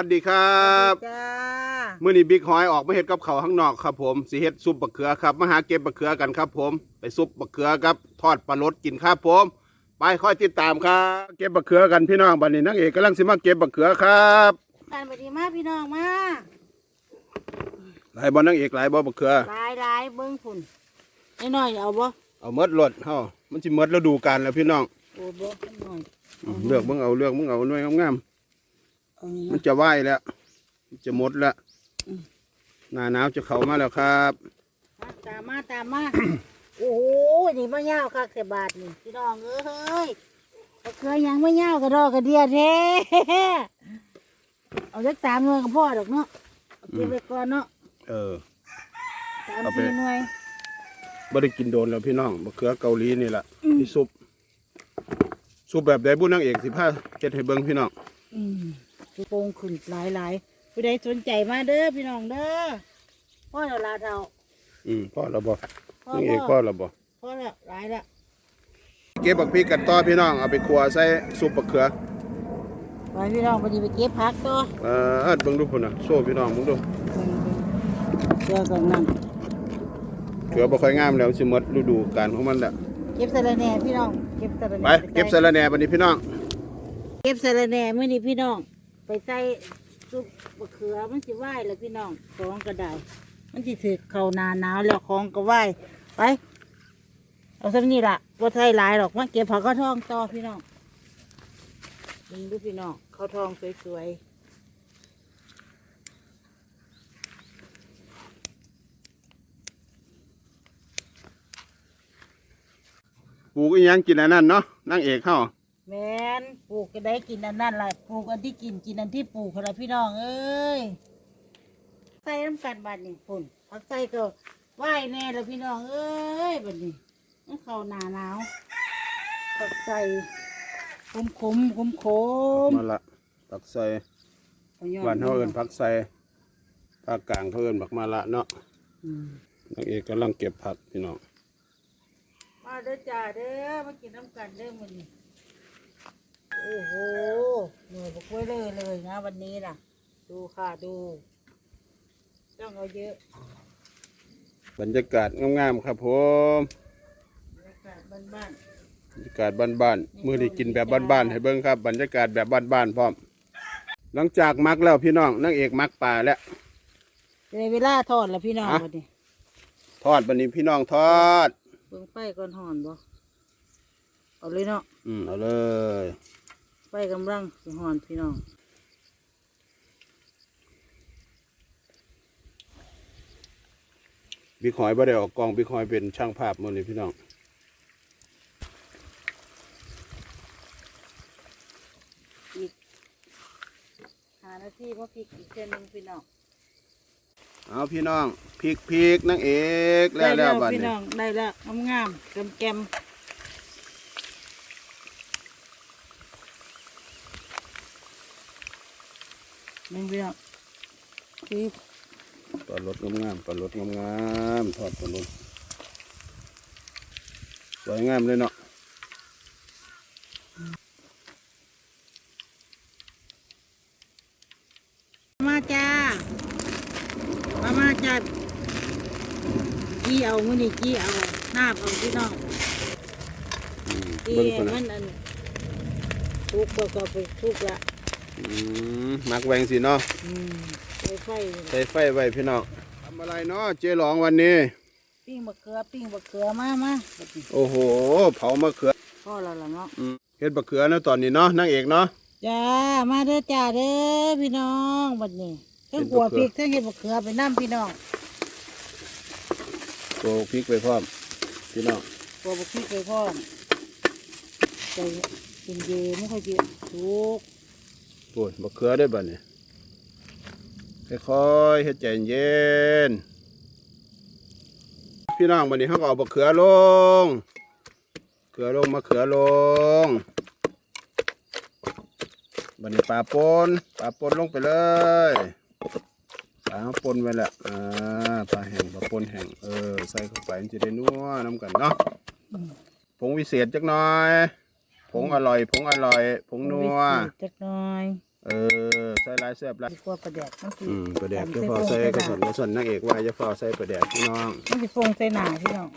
สวัสดีครับจ้ามื่อนี้บิ๊กหอยออกมาเฮ็ดกับเขาวข้างนอกครับผมสิเฮ็ดซุปบะเขือครับมาหาเก็บบะเขือกันครับผม ไปซุปบะเขือครับทอดปลารสกินครับผม ไปค่อยติดตามครับ เก็บบะเขือกันพี่น้องบัดนี้นางเอกกำลังสิมาเก็บบะเขือครับการปฏิมาพี่น้องมาหลายบ่นางเอกหลายบ่บะเขือ หลายหลายเบิ้งฝุ่นน้อยๆเอาบ่เอาหมดรถเฮามันสิหมดฤดูกาลแล้วพี่น้องโอ้บ่น้อยอืมเลือกเบิ่งเอาเลือกเบิ่งเอาหน่วยงาม เอานี่ๆมันจะไหวแล้วมันจะหมดแล้วหน้าหนาวจะเข้ามาแล้วครับมาตามมาตามมา โอ้โหนี่มะยาวคักแต่บาทนี่พี่น้องเอ้ยมะเขือยังมะยาวกระดอกกระเดียแท้เอาสักสามหน่วยกับพ่อดอกเนาะเอาเก็บไว้ก่อนเนาะเออ สามเอาไป สี่หน่วยบ่ได้กินโดนแล้วพี่น้องบะเขือเกาหลีนี่แหละที่ซุปซุปแบบใดบุญนางเอกสิพาเฮ็ดให้เบิ่งพี่น้องอืม คือโป่งขึ้นหลายหลายๆผู้ใดสนใจมาเด้อพี่น้องเด้อพ่อเดี๋ยวลาเท่าอืมพ่อเราบ่พ่อนางเอกพ่พ่ออเราบ่พ่อละหลายละเก็บบักพริกกันต่อพี่น้องเอาไปคั่วใส่ซุปบะเขือ ไปพี่น้องพอดีไปเก็บผักตัวเออเบิ่งดูพุ่นน่ะโซ่พี่น้องเบิ่งดูเจอกันนั่นเขือบ่ค่อยงามแล้วสิหมดฤดูกาลของมันแล้วเก็บสะระแหน่พี่น้องเก็บสะระแหไปน่เก็บสะระแหน่บัดนี้พี่น้อง เก็บสะระแหน่เมื่อนี้พี่น้อง ไปใส่ซุปมะเขือมันสิไหวแล้วพี่น้องของก็ได้ มันสิถือเข้าหนาหนาวแล้วของก็ไหวไปเอาสักนี่ล่ะว่าใส่หลายหรอกมาเก็บผักข้าวทองต่อพี่น้องดูดูพี่น้องข้าวทองสวยๆปลูกอีหยังกินอันนั้นเนาะนางเอกเฮา แมนปลูกก็ได้กินอันนั่นแหละปลูกอันที่กินกินอันที่ปลูกค่ะพี่น้องเอ้ยใส่น้ำกันบัดนี่ฝุ่นพักใส่ก็ไหวแน่แล้วพี่น้องเอ้ยบัดนี้มันเข้าหนาหนาวพักใส่ขมขมขมขมมาละผักใส่บ้านเฮาเอิ้นผักใส่ภาคกลางเขาเอิ้นบักมาละเนาะอืมนางเอกกำลังเก็บผักพี่น้องมาเด้อจ้าเด้อมากินน้ำกันเด้อมันนี้ โอ้โหเหนื่อยบอกไว้เลยเลยนะ วันนี้น่ะ ดูค่ะดูต้องเอาเยอะบรรยากาศงามๆครับผมบรรยากาศบ้านบรรยากาศบ้านๆมื้อนี้กินแบบบ้านๆให้เบิ่งครับ บรรยากาศแบบบ้านๆพร้อม หลังจากมักแล้วพี่น้องนางเอกมักปลาแล้วๆเลยเวลาทอดแล้วพี่น้องอะวันนี้ทอดบันนี้พี่น้องทอด เบิ่งไฟก่อนหอนบ่เอาเลยเนาะอืมเอาเลย ไฟกำลังสิหอนพี่น้องบิ๊กหอยบ่ได้ออกกองบิ๊กหอยเป็นช่างภาพมื้อนี้พี่น้องอีกหานาทีเพราะพริกอีกเส้นหนึงพี่น้องเอาพี่น้องพริกพริกนางเอกแล้วแล้วบัดพี่นี้น้องได้แล้วงามๆแกมแกมๆนี่พี่น้องพริกปลารสงามๆปลารสงามๆทอดปลารสสวยงามเลยเนาะมาจ้ามามาจ้ากี้เอามือนี่กี้เอาหน้าบเอาพี่น้องอืมกี้เบิ่งคนมันะนอันทุกประกอบไปทุกละอื มมักแวงสิเนาะอืมไฟไฟใส่ไฟไว้พี่น้องทำอะไรเนาะเจ๊หลองวันนี้ ปิ้งบะเขือปิ้งบะเขือมามาบัดนี้โอ้โห เผามะเขือพ่อเราละเนาะอืมเฮ็ดบะเขือเนาะตอนนี้เนาะนางเอกเนาะจ้ามาเด้อจ้าเด้อพี่น้องบัดนี้ทั้งเห็นหัวบะเขือพริกทั้งเห็ดบะเขือไปน้ำพี่น้องโกพริกไปพร้อมพี่น้องหัวบะพริกไปพร้อมใจกินเยไม่ค่อยเยอะทุก ปวดบะเขือได้บ่เนี่ยค่อยๆเฮ็ดใจเย็น พี่น้องวันนี้เขาก็เอาบะเขือลง เขือลงมะเขือลงวันนี้ปลาปนปลาปนลงไปเลยปลาปนไว้และอ่าปลาแห้งปลาปนแห้งเออใส่เข้าไปมันจะได้นัวน้ำกันเนาะผงวิเศษจักหน่อย ผงอร่อย ผงอร่อยผงนัวจักหน่อยเออใส่หลายแซ่บหลายดีกว่าประแดกมันสิอืมประแดกจะฟอใส่กระสนกระสนนางเอกว่าจะฟอใส่ประแดกพี่น้องมันสิฟงใส่หน้าพี่น้อง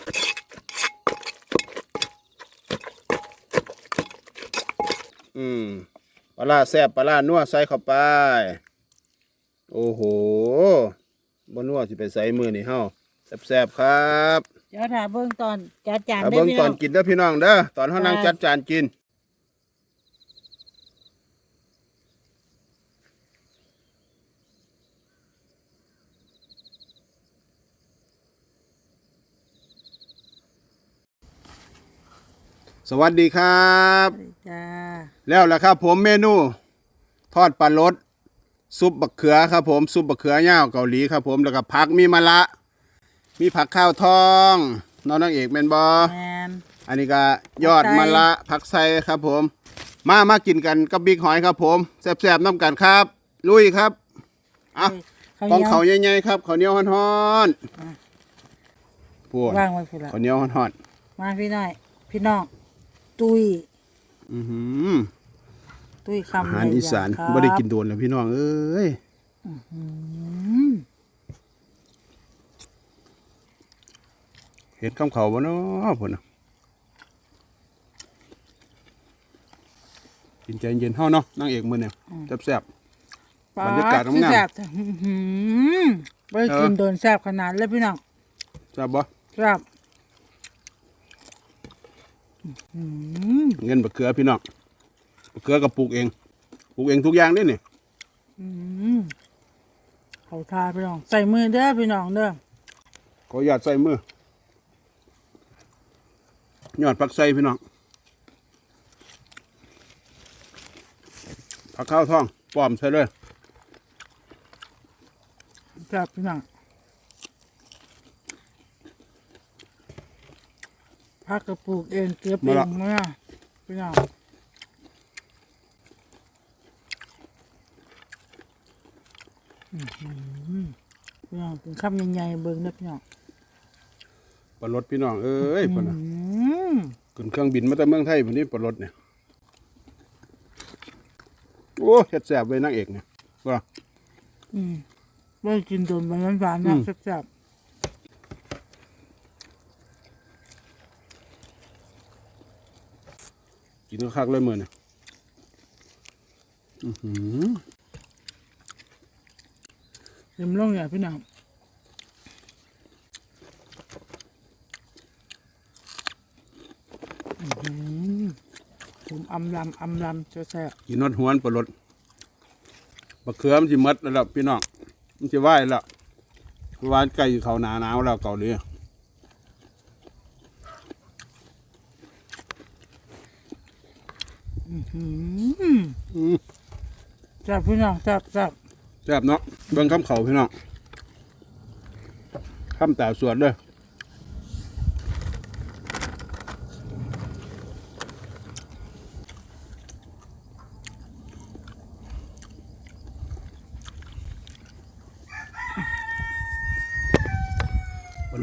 อืมปลาร้าแซ่บปลาร้านัวใส่เข้าไป โอ้โหบนัวสิไปใส่มือนี่เฮาแซ่บๆครับเดี๋ยวถ้าเบิ่งตอนจัดจานเอาได้เบิ่งพี่ตน้ออนงกินเด้อพี่น้องเด้อตอนเฮานั่งค่ะจัดจานกิน สวัสดีครับจ้าแล้วล่ะครับผมเมนูทอดปลารสซุปบักเขือครับผมซุปบักเขือย่าวเกาหลีครับผมแล้วก็ผักมีมะละมีผักข้าวทองน้องนางเอกแมนบอแมนอันนี้ก็ยอดผักไส้มะละผักไส้ครับผม มามากินกันกับบิ๊กหอยครับผมแซ่บๆน้ำกันครับ ลุยครับอะข้าวกองเหนียวเขาวใหญ่ๆครับข้าวเหนียวฮ้อนๆพวกวางไว้พุ่นละข้าวเหนียวฮ้อนมาพี่น้อยพี่น้อง ตุยๆอื้อหือตุยอาคำหารใหญ่ๆอีสานครับบ่ได้กินโดนแล้วพี่น้องเอ้ยอืมเห็ดข้ามเขาบ่เนาะพุ่นน่ะกินใจเย็นเฮาเนาะนางเอกมื้อเนี่ยแซ่บบรรยากาศปดงามๆแซ่บจ้ะอื้อหือบ่ได้กินเออโดนแซ่บขนาดเลยพี่น้องๆแซ่บบ่แซ่บอืม เงินบักเขือพี่น้องบักเขือก็ปลูกเองปลูกเองทุกอย่างเด้นี่อืมเขาทาพี่น้อง ใส่มือเด้อพี่น้องเด้อขออนุญาตใส่มือยอดผักใส่พี่น้องผักข้าวทองป้อมใส่เลยแซ่บพี่น้อง พักกระปลูกเองเก็บเองเมื่อพี่น้องอื้อหือพี่น้องเป็นคำใหญ่ๆเบิ่งนะพี่น้องปลารถพี่น้องเอ้ยพุ่นน่ะอืมขึ้นเครื่องบินมาแต่เมืองไทยพุ่นนี้ปลารถเนี่ยโอ้เฮ็ดแซ่บเลยนางเอกเนี่ยว่าอืมไม่ได้กินโดนมันหวานๆนะอืมแซ่บ กินก็คักเลยมื้อเนี่ยอื้อหือๆเต็มลงอย่างพี่น้องอื้อหือผมอำลำอำลำจะแซ่บกินนอดหวนปลารถบักเขือมันสิหมดแล้วล่ะพี่น้องมันสิไหวแล้วเพราะว่าใกล้เข้าหน้าหนาวแล้วเกาหลี อืมอืมแซ่บพี่น้องแซ่บแซ่บแซ่บเนาะเบิ่งคำเขาพี่น้องคำตาสวดเลย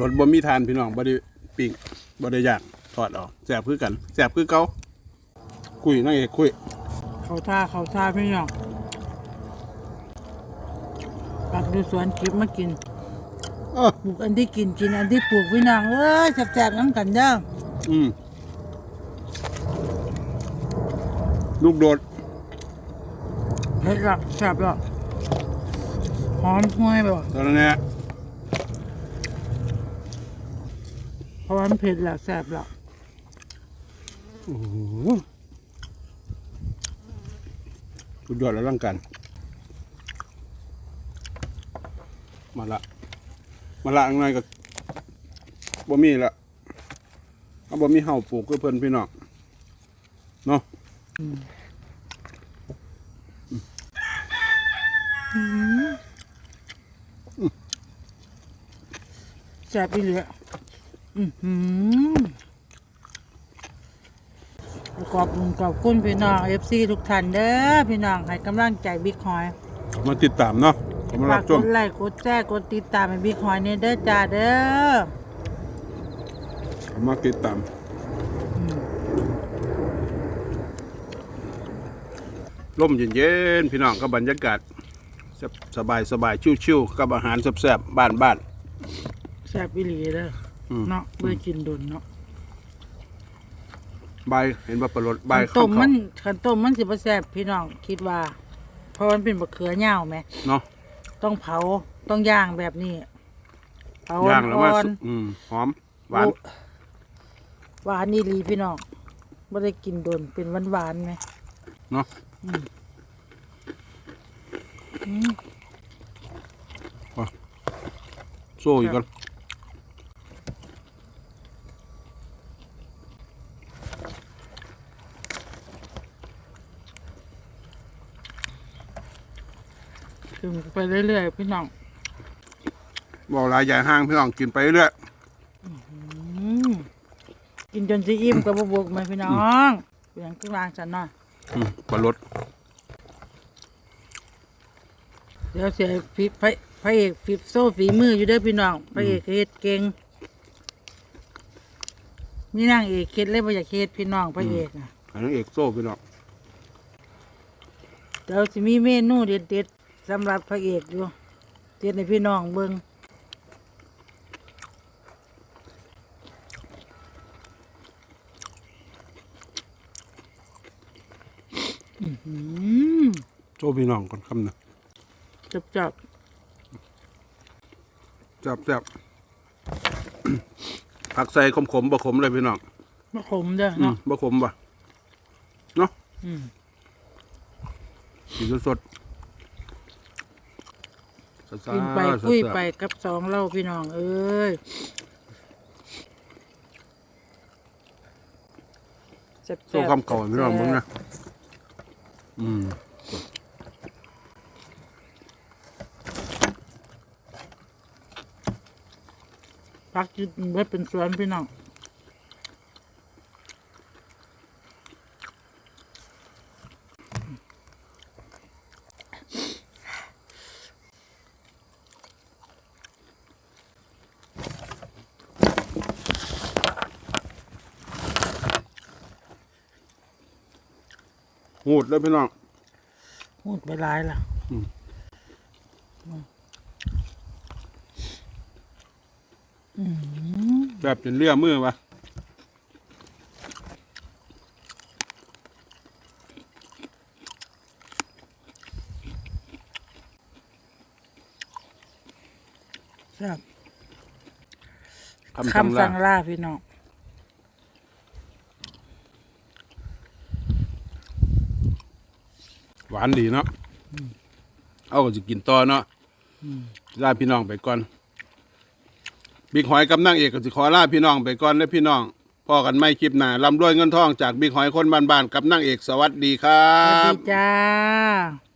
รถบ่มีทานพี่น้องบ่ได้ปิ้งบ่ได้ยางทอดออกแซ่บคือกันแซ่บคือเก่า คุยนั่งเอกคุยเขาท่าเขาท่าพี่น้องปักดูสวนคลิปมากินเออปลูกอันที่กินกินอันที่ปลูกพี่น้องเอ้ยแซ่บๆน้ำกันเด้ออืมลูกโดดเผ็ดหลักแซ่บหลักหอมห้วยบ่ตอนนั้นเนี่ยเพราะว่ามันเผ็ดหลักแซ่บหลักโอ้โห สุดยอดแล้วร่างกัน มาละ มาละอังไงก็บ่มีละเอาบ่มีเห่าปลูกก็เพิ่นพี่น้องเนาะแซ่บอีเหลืออือหือ ขอบคุณขอบคุณพี่น้องเอฟซีทุกท่านเด้อพี่น้องให้กำลังใจบิ๊กฮอยมาติดตามเนาะขอมาฝารักบชกมดไลค์กดแชร์กดติดตามให้บิ๊กฮอยเนี่ยเด้อจ้าเด้อขอมาติดตามรร่มเย็นๆพี่น้องกับบรรยากาศสบายสบายๆชิวๆกับอาหารแซ่บๆบ้านบ้านแซ่บอีหลีเด้ออืมเนาะเบื่อกินดนเนาะๆ ใบเห็นว่าปลาลดใบขันต้มข้าวมันขันต้มมันสิบ่แซ่บพี่น้องคิดว่า เพราะมันเป็นบะเขือเหย้าไหม เนาะต้องเผาต้องย่างแบบนี้เผาย่างแล้วมาอ่อนสุกอืมหอมๆหวานโอ้หวานนี่ลีพี่น้องไม่ได้กินโดนเป็นหวานหวานๆไหมเนาะ อืมโซ่อีกก่อน กินไปเรื่อยๆพี่น้องบอกหลายใหญ่ห้างพี่น้องกินไปเรื่อยอืมกินจนสิอิ่มกับบวกไหมพี่น้องเปลี่ยนกลางฉันหน่อยอืมปลาลดเดี๋ยวเสียฟิพระพระเอกฟิโซ่ฝีมืออยู่เด้อพี่น้องพระเอกเฮ็ดเก่งนี่นางเอกเฮ็ดเลยบ่อยากเฮ็ดพี่น้องพระเอกน่ะอันนั้นเอกโซ่พี่น้องเดี๋ยวสิมีเมนูเด็ดๆ สำหรับพระเอกอยู่เด็ดในพี่น้องเบิ่งอื้อหือโซ่พี่น้องก่อนคำหนึงจับจับแซ่บแซ่บผักใส่ขมขมๆบะขมเลยพี่น้องมะขมเด้ออืมเนาะบะขมบ่เนาะอืมสีสดๆซ่าๆ กินไปแซ่บๆคุยไปกับสองเล่าพี่น้องเอ้ยแซ่บๆโซ่คำเก่าพี่น้องมึงนะอืมพักอยึดไว้เป็นสวนพี่น้อง หูดเลยพี่น้องพูดไปหลายละแบบจนเลี่ยมือวะแซ่บคำสั่งคำลาสั่งล่าพี่น้อง หวานดีเนาะเอาก็จะกินต่อเนาะลาพี่น้องไปก่อนบิ๊กหอยกับนั่งเอกก็จะขอลาพี่น้องไปก่อนและพี่น้องพอกันไม่คลิปหน้าลำรวยเงินทองจากบิ๊กหอยคนบ้านๆกับนั่งเอกสวัสดีครัสวัสบดีจ้า